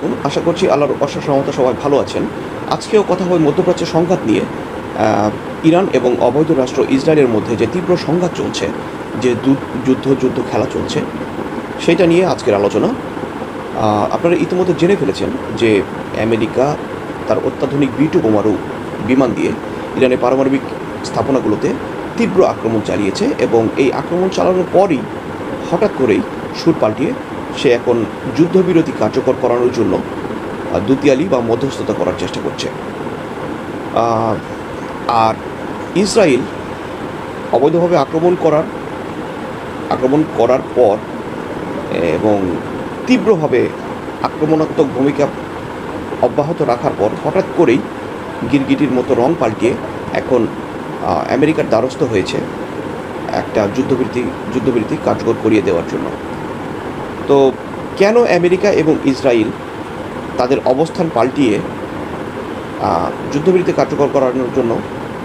আলাইকুম আশা করছি আল্লাহর অশেষ রহমতে সবাই ভালো আছেন। আজকেও কথা হবে মধ্যপ্রাচ্যের সংঘাত নিয়ে। ইরান এবং অবৈধ রাষ্ট্র ইসরায়েলের মধ্যে যে তীব্র সংঘাত চলছে, যে যুদ্ধ যুদ্ধ খেলা চলছে, সেটা নিয়ে আজকের আলোচনা। আপনারা ইতিমধ্যে জেনে ফেলেছেন যে আমেরিকা তার অত্যাধুনিক বিটু বোমারু বিমান দিয়ে ইরানের পারমাণবিক স্থাপনাগুলোতে তীব্র আক্রমণ চালিয়েছে এবং এই আক্রমণ চালানোর পরই হঠাৎ করেই সুর পাল্টিয়ে সে এখন যুদ্ধবিরতি কার্যকর করানোর জন্য দুতিয়ালি বা মধ্যস্থতা করার চেষ্টা করছে। আর ইসরায়েল অবৈধভাবে আক্রমণ করার আক্রমণ করার পর, এবং তীব্রভাবে আক্রমণাত্মক ভূমিকা অব্যাহত রাখার পর হঠাৎ করেই গিরগিটির মতো রং পাল্টিয়ে এখন আমেরিকার দ্বারস্থ হয়েছে একটা যুদ্ধবিরতি যুদ্ধবিরতি কার্যকর করিয়ে দেওয়ার জন্য। তো কেন আমেরিকা এবং ইসরায়েল তাদের অবস্থান পাল্টিয়ে যুদ্ধবিরতি কার্যকর করানোর জন্য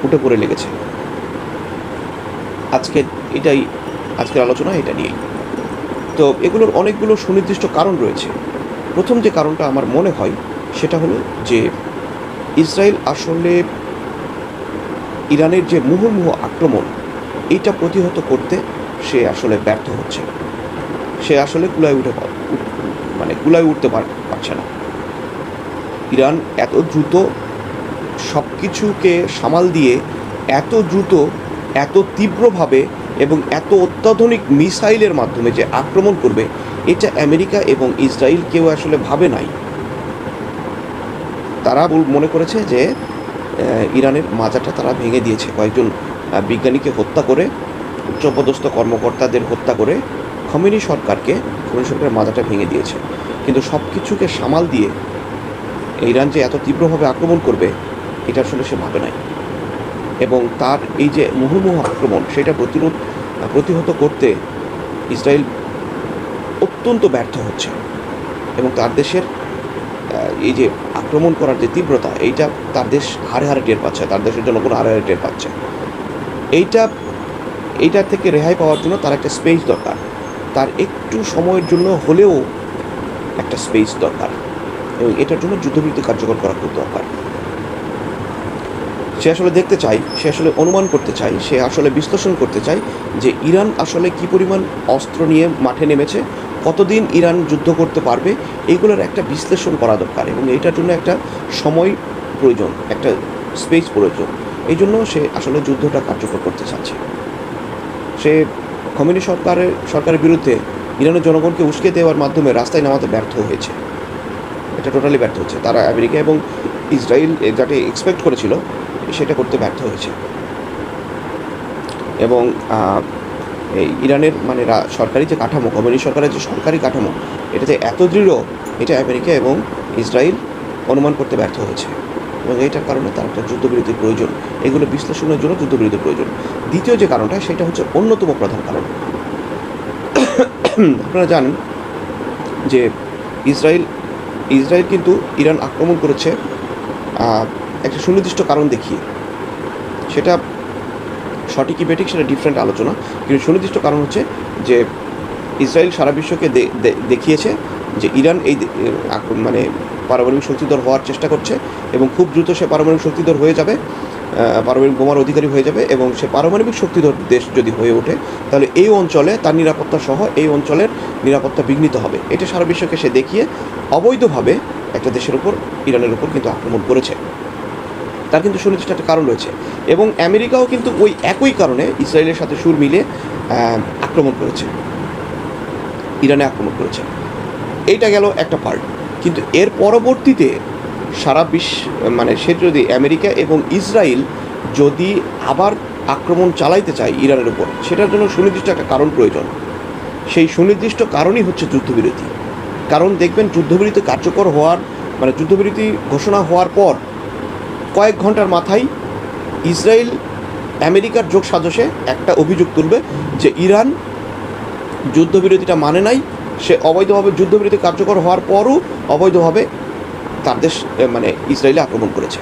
উঠে পড়ে লেগেছে? আজকে এটাই, আজকের আলোচনা এটা নিয়েই তো এগুলোর অনেকগুলো সুনির্দিষ্ট কারণ রয়েছে। প্রথম যে কারণটা আমার মনে হয়, সেটা হলো যে ইসরায়েল আসলে ইরানের যে মুহুর্মুহ আক্রমণ এটা প্রতিহত করতে সে আসলে ব্যর্থ হচ্ছে। সে আসলে কুলায় উঠে মানে কুলায় উঠতে পার- পারছে না। ইরান এত দ্রুত সব কিছুকে সামাল দিয়ে এত দ্রুত, এত তীব্রভাবে এবং এত অত্যাধুনিক মিসাইলের মাধ্যমে যে আক্রমণ করবে, এটা আমেরিকা এবং ইসরায়েল কেউ আসলে ভাবে নাই। তারা মনে করেছে যে ইরানের মাজাটা তারা ভেঙে দিয়েছে। কয়েকজন বিজ্ঞানীকে হত্যা করে, উচ্চপদস্থ কর্মকর্তাদের হত্যা করে খমেনি সরকারকে, খমেনি সরকারের মাজাটা ভেঙে দিয়েছে। কিন্তু সব কিছুকে সামাল দিয়ে ইরান যে এত তীব্রভাবে আক্রমণ করবে, এটা আসলে সে ভাবে নাই। এবং তার এই যে মুহুর্মুহ আক্রমণ, সেটা প্রতিরোধ, প্রতিহত করতে ইসরায়েল অত্যন্ত ব্যর্থ হচ্ছে। এবং তার দেশের এই যে আক্রমণ করার যে তীব্রতা, এইটা তার দেশ হারে হারে টের পাচ্ছে, তার দেশের জন্য কোনো হারে হারে টের পাচ্ছে। এইটা এইটার থেকে রেহাই পাওয়ার জন্য তার একটা স্পেস দরকার। তার একটু সময়ের জন্য হলেও একটা স্পেস দরকার। এবং এটার জন্য যুদ্ধবিরতি কার্যকর করা খুব দরকার। সে আসলে দেখতে চাই সে আসলে অনুমান করতে চাই সে আসলে বিশ্লেষণ করতে চাই যে ইরান আসলে কি পরিমাণ অস্ত্র নিয়ে মাঠে নেমেছে, কতদিন ইরান যুদ্ধ করতে পারবে এইগুলোর একটা বিশ্লেষণ করা দরকার এবং এটার জন্য একটা সময় প্রয়োজন, একটা স্পেস প্রয়োজন। এই জন্য সে আসলে যুদ্ধটা কার্যকর করতে চাচ্ছে। সে খমেনি সরকারের সরকারের বিরুদ্ধে ইরানের জনগণকে উস্কে দেওয়ার মাধ্যমে রাস্তায় নামাতে ব্যর্থ হয়েছে। এটা টোটালি ব্যর্থ হচ্ছে। তারা আমেরিকা এবং ইসরায়েল যাকে এক্সপেক্ট করেছিল, সেটা করতে ব্যর্থ হয়েছে। এবং এই ইরানের মানে সরকারি যে কাঠামো কমিউনিস্ট সরকারের যে সরকারি কাঠামো, এটাতে এত দৃঢ়, এটা আমেরিকা এবং ইসরায়েল অনুমান করতে ব্যর্থ হয়েছে। এবং এইটার কারণে তার একটা যুদ্ধবিরতির প্রয়োজন। এগুলো বিশ্লেষণের জন্য যুদ্ধবিরতির প্রয়োজন। দ্বিতীয় যে কারণটা, সেটা হচ্ছে অন্যতম প্রধান কারণ। আপনারা জানেন যে ইসরায়েল ইসরায়েল কিন্তু ইরান আক্রমণ করেছে একটা সুনির্দিষ্ট কারণ দেখিয়ে। সেটা সঠিক বেঠিক সেটা ডিফারেন্ট আলোচনা। কিন্তু সুনির্দিষ্ট কারণ হচ্ছে যে ইসরায়েল সারা বিশ্বকে দেখিয়েছে যে ইরান এই মানে পারমাণবিক শক্তিধর হওয়ার চেষ্টা করছে এবং খুব দ্রুত সে পারমাণবিক শক্তিধর হয়ে যাবে পারমাণবিক বোমার অধিকারী হয়ে যাবে এবং সে পারমাণবিক শক্তিধর দেশ যদি হয়ে ওঠে, তাহলে এই অঞ্চলে তার নিরাপত্তা সহ এই অঞ্চলের নিরাপত্তা বিঘ্নিত হবে। এটা সারা বিশ্বকে সে দেখিয়ে অবৈধভাবে একটা দেশের উপর, ইরানের উপর কিন্তু আক্রমণ করেছে। তার কিন্তু সুনির্দিষ্ট একটা কারণ রয়েছে এবং আমেরিকাও কিন্তু ওই একই কারণে ইসরায়েলের সাথে সুর মিলে আক্রমণ করেছে। ইরানে আক্রমণ করেছে। এইটা গেল একটা পার্ট কিন্তু এর পরবর্তীতে সারা বিশ্ব মানে সে যদি আমেরিকা এবং ইসরায়েল যদি আবার আক্রমণ চালাইতে চায় ইরানের উপর, সেটার জন্য সুনির্দিষ্ট একটা কারণ প্রয়োজন। সেই সুনির্দিষ্ট কারণই হচ্ছে যুদ্ধবিরতি। কারণ দেখবেন যুদ্ধবিরতি কার্যকর হওয়ার মানে যুদ্ধবিরতি ঘোষণা হওয়ার পর কয়েক ঘণ্টার মাথায় ইসরায়েল আমেরিকার যোগ সাজসে একটা অভিযোগ তুলবে যে ইরান যুদ্ধবিরতিটা মানে নাই সে অবৈধভাবে যুদ্ধবিরতি কার্যকর হওয়ার পরও অবৈধভাবে তার দেশ মানে ইসরায়েলে আক্রমণ করেছে।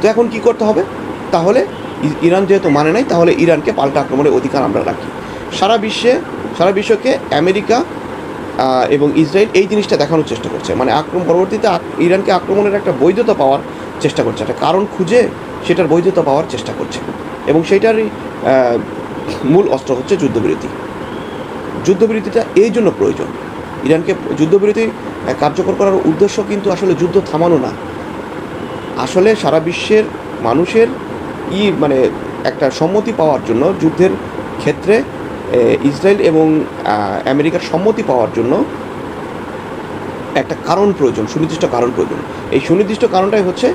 তো এখন কি করতে হবে? তাহলে ইরান যেহেতু মানে নাই, তাহলে ইরানকে পাল্টা আক্রমণের অধিকার আমরা রাখি। সারা বিশ্বে, সারা বিশ্বকে আমেরিকা এবং ইসরায়েল এই জিনিসটা দেখানোর চেষ্টা করছে। মানে আক্রমণ পরবর্তীতে ইরানকে আক্রমণের একটা বৈধতা পাওয়ার চেষ্টা করছে। একটা কারণ খুঁজে সেটার বৈধতা পাওয়ার চেষ্টা করছে। এবং সেটারই মূল অস্ত্র হচ্ছে যুদ্ধবিরতি। যুদ্ধবিরতিটা এই জন্য প্রয়োজন। ইরানকে যুদ্ধবিরতি কার্যকর করার উদ্দেশ্য কিন্তু আসলে যুদ্ধ থামানো না। আসলে সারা বিশ্বের মানুষের ই মানে একটা সম্মতি পাওয়ার জন্য যুদ্ধের ক্ষেত্রে ইসরায়েল এবং আমেরিকার সম্মতি পাওয়ার জন্য একটা কারণ প্রয়োজন, সুনির্দিষ্ট কারণ প্রয়োজন। এই সুনির্দিষ্ট কারণটাই হচ্ছে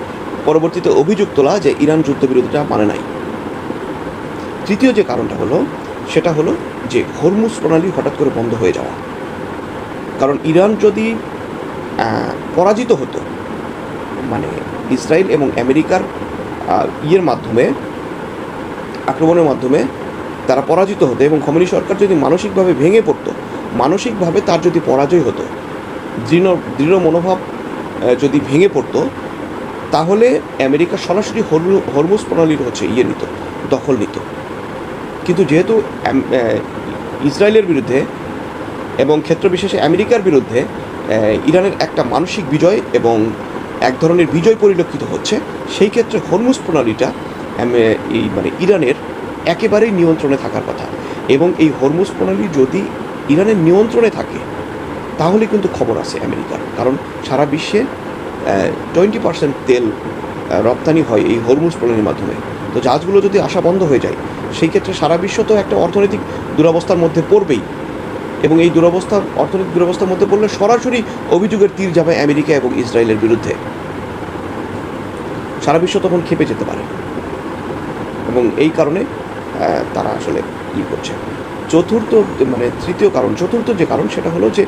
পরবর্তীতে অভিযোগ তোলা যে ইরান যুদ্ধবিরতিটা মানে নাই। তৃতীয় যে কারণটা হলো, সেটা হলো যে হরমুজ প্রণালী হঠাৎ করে বন্ধ হয়ে যাওয়া। কারণ ইরান যদি পরাজিত হতো মানে ইসরায়েল এবং আমেরিকার ইয়ের মাধ্যমে, আক্রমণের মাধ্যমে তারা পরাজিত হতো এবং খমেনি সরকার যদি মানসিকভাবে ভেঙে পড়তো, মানসিকভাবে তার যদি পরাজয় হতো, দৃঢ় দৃঢ় মনোভাব যদি ভেঙে পড়তো, তাহলে আমেরিকা সরাসরি হরমু- হরমুজ প্রণালীর হচ্ছে ইয়ে নিত, দখল নিত। কিন্তু যেহেতু ইসরায়েলের বিরুদ্ধে এবং ক্ষেত্র বিশেষে আমেরিকার বিরুদ্ধে ইরানের একটা মানসিক বিজয় এবং এক ধরনের বিজয় পরিলক্ষিত হচ্ছে। সেই ক্ষেত্রে হরমুজ প্রণালীটা এই মানে ইরানের একেবারেই নিয়ন্ত্রণে থাকার কথা। এবং এই হরমুজ প্রণালী যদি ইরানের নিয়ন্ত্রণে থাকে, তাহলে কিন্তু খবর আছে আমেরিকার। কারণ সারা বিশ্বে টোয়েন্টি পার্সেন্ট তেল রপ্তানি হয় এই হরমুজ প্রণালীর মাধ্যমে। তো জাহাজগুলো যদি আসা বন্ধ হয়ে যায় সেই ক্ষেত্রে সারা বিশ্ব তো একটা অর্থনৈতিক দুরবস্থার মধ্যে পড়বেই। এবং এই দুরবস্থা, অর্থনৈতিক দুরবস্থার মধ্যে পড়লে সরাসরি অভিযোগের তীর যাবে আমেরিকা এবং ইসরায়েলের বিরুদ্ধে। সারা বিশ্ব তখন খেপে যেতে পারে। এবং এই কারণে তারা আসলে ই করছে। চতুর্থ মানে তৃতীয় কারণ, চতুর্থ যে কারণ সেটা হলো যে,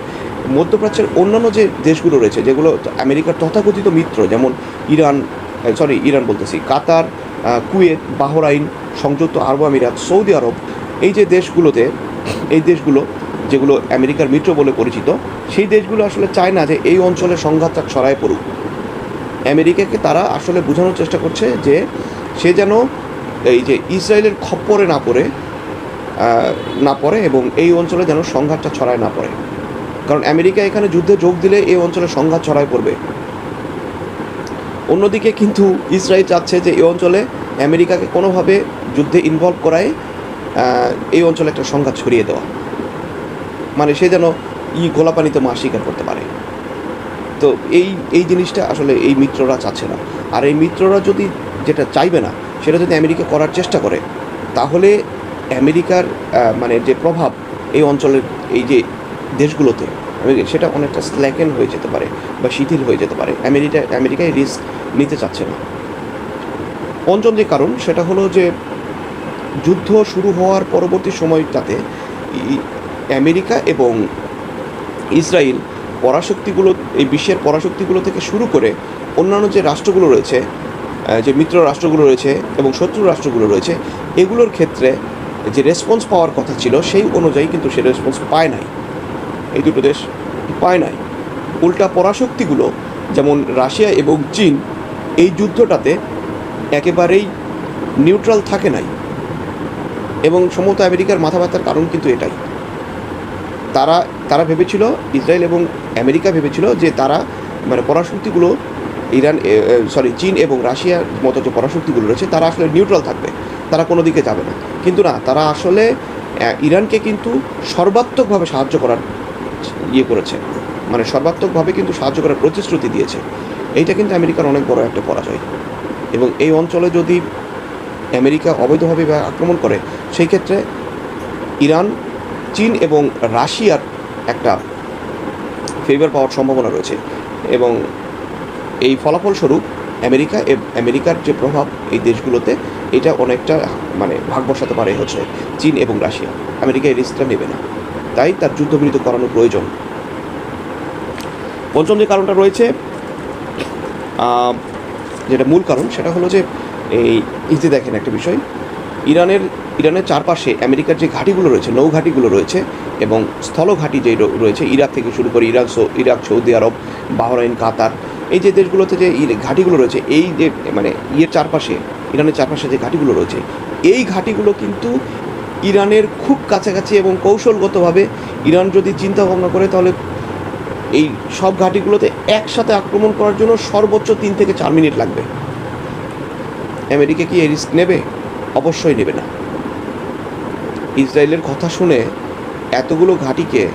মধ্যপ্রাচ্যের অন্যান্য যে দেশগুলো রয়েছে, যেগুলো আমেরিকার তথাকথিত মিত্র, যেমন ইরান সরি ইরান বলতেছি, কাতার কুয়েত, বাহরাইন, সংযুক্ত আরব আমিরাত, সৌদি আরব, এই যে দেশগুলোতে, এই দেশগুলো যেগুলো আমেরিকার মিত্র বলে পরিচিত, সেই দেশগুলো আসলে চায় না যে এই অঞ্চলে সংঘাতটা ছড়ায় পড়ুক। আমেরিকাকে তারা আসলে বোঝানোর চেষ্টা করছে যে সে যেন এই যে ইসরায়েলের খপ্পরে না পড়ে না পড়ে এবং এই অঞ্চলে যেন সংঘাতটা ছড়ায় না পড়ে। কারণ আমেরিকা এখানে যুদ্ধে যোগ দিলে এই অঞ্চলে সংঘাত ছড়ায় পড়বে। অন্যদিকে কিন্তু ইসরায়েল চাচ্ছে যে এই অঞ্চলে আমেরিকাকে কোনোভাবে যুদ্ধে ইনভলভ করায় এই অঞ্চলে একটা সংঘাত ছড়িয়ে দেওয়া। মানে সে যেন ই গোলাপানিতে মা স্বীকার করতে পারে। তো এই এই জিনিসটা আসলে এই মিত্ররা চাচ্ছে না। আর এই মিত্ররা যদি যেটা চাইবে না, সেটা যদি আমেরিকা করার চেষ্টা করে, তাহলে আমেরিকার মানে যে প্রভাব এই অঞ্চলের, এই যে দেশগুলোতে, সেটা অনেকটা স্ল্যাকেন হয়ে যেতে পারে। বা শিথিল হয়ে যেতে পারে। আমেরিকা, আমেরিকায় রিস্ক নিতে চাচ্ছে না। পঞ্চম যে কারণ, সেটা হলো যে যুদ্ধ শুরু হওয়ার পরবর্তী সময়টাতে আমেরিকা এবং ইসরায়েল পরাশক্তিগুলো, এই বিশ্বের পরাশক্তিগুলো থেকে শুরু করে অন্যান্য যে রাষ্ট্রগুলো রয়েছে যে মিত্র রাষ্ট্রগুলো রয়েছে এবং শত্রু রাষ্ট্রগুলো রয়েছে, এগুলোর ক্ষেত্রে যে রেসপন্স পাওয়ার কথা ছিল, সেই অনুযায়ী কিন্তু সে রেসপন্স পায় নাই। এই দুটো দেশ পায় নাই। উল্টা পরাশক্তিগুলো, যেমন রাশিয়া এবং চীন, এই যুদ্ধটাতে একেবারেই নিউট্রাল থাকে নাই। এবং সম্ভবত আমেরিকার মাথা ব্যথার কারণ কিন্তু এটাই। তারা তারা ভেবেছিল, ইসরায়েল এবং আমেরিকা ভেবেছিল যে তারা মানে পরাশক্তিগুলো ইরান সরি চীন এবং রাশিয়ার মতো যে পরাশক্তিগুলো রয়েছে, তারা আসলে নিউট্রাল থাকবে। তারা কোনো দিকে যাবে না। কিন্তু না, তারা আসলে ইরানকে কিন্তু সর্বাত্মকভাবে সাহায্য করার ইয়ে করেছে। মানে সর্বাত্মকভাবে কিন্তু সাহায্য করার প্রতিশ্রুতি দিয়েছে। এইটা কিন্তু আমেরিকার অনেক বড় একটা পরাজয়। এবং এই অঞ্চলে যদি আমেরিকা অবৈধভাবে আক্রমণ করে, সেই ক্ষেত্রে ইরান, চীন এবং রাশিয়ার একটা ফেভার পাওয়ার সম্ভাবনা রয়েছে। এবং এই ফলাফলস্বরূপ আমেরিকা আমেরিকার যে প্রভাব এই দেশগুলোতে, এটা অনেকটা মানে ভাগ বসাতে পারে হচ্ছে চীন এবং রাশিয়া। আমেরিকা এই রিস্কটা নেবে না। তাই তার যুদ্ধবিরতি করানো প্রয়োজন। পঞ্চম যে কারণটা রয়েছে যেটা মূল কারণ, সেটা হলো যে এই যে দেখেন একটা বিষয়, ইরানের ইরানের চারপাশে আমেরিকার যে ঘাঁটিগুলো রয়েছে নৌ ঘাঁটিগুলো রয়েছে এবং স্থল ঘাঁটি যে রয়েছে, ইরাক থেকে শুরু করে Iraq Iraq, Saudi Arab, Bahrain, Qatar, এই যে দেশগুলোতে যে ঘাঁটিগুলো রয়েছে, এই যে মানে ইয়ের চারপাশে, ইরানের চারপাশে যে ঘাঁটিগুলো রয়েছে, এই ঘাঁটিগুলো কিন্তু ইরানের খুব কাছাকাছি এবং কৌশলগতভাবে ইরান যদি চিন্তা ভাবনা করে, তাহলে এই সব ঘাঁটিগুলোতে একসাথে আক্রমণ করার জন্য সর্বোচ্চ তিন থেকে চার মিনিট লাগবে। আমেরিকা কি এই রিস্ক নেবে? অবশ্যই নেবে না। ইসরায়েলের কথা শুনে এতগুলো ঘাঁটিকে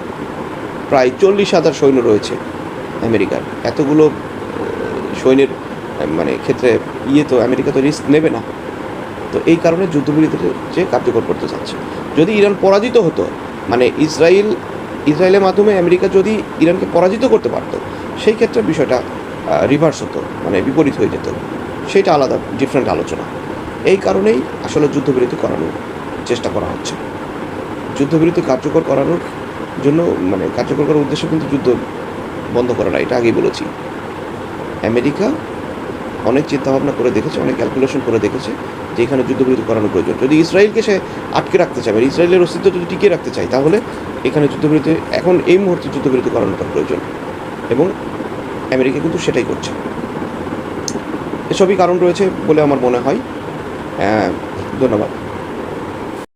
প্রায় চল্লিশ হাজার সৈন্য রয়েছে আমেরিকার। এতগুলো সৈন্যের মানে ক্ষেত্রে ইয়ে তো আমেরিকা তো রিস্ক নেবে না। তো এই কারণে যুদ্ধবিরতির যে কার্যকর করতে চাচ্ছে। যদি ইরান পরাজিত হতো মানে ইসরায়েল ইসরায়েলের মাধ্যমে আমেরিকা যদি ইরানকে পরাজিত করতে পারতো, সেই ক্ষেত্রে বিষয়টা রিভার্স হতো মানে বিপরীত হয়ে যেত। সেটা আলাদা ডিফারেন্ট আলোচনা। এই কারণেই আসলে যুদ্ধবিরতি করানোর চেষ্টা করা হচ্ছে। যুদ্ধবিরতি কার্যকর করানোর জন্য মানে কার্যকর করার উদ্দেশ্য কিন্তু যুদ্ধ বন্ধ করা না, এটা আগেই বলেছি। আমেরিকা অনেক চিন্তাভাবনা করে দেখেছে, অনেক ক্যালকুলেশন করে দেখেছে যে এখানে যুদ্ধবিরতি করানো প্রয়োজন। যদি ইসরায়েলকে সে আটকে রাখতে চায় মানে ইসরায়েলের অস্তিত্ব যদি টিকিয়ে রাখতে চায়, তাহলে এখানে যুদ্ধবিরতি, এখন এই মুহূর্তে যুদ্ধবিরতি করানোটা প্রয়োজন। এবং আমেরিকা কিন্তু সেটাই করছে। এসবই কারণ রয়েছে বলে আমার মনে হয়। ধন্যবাদ।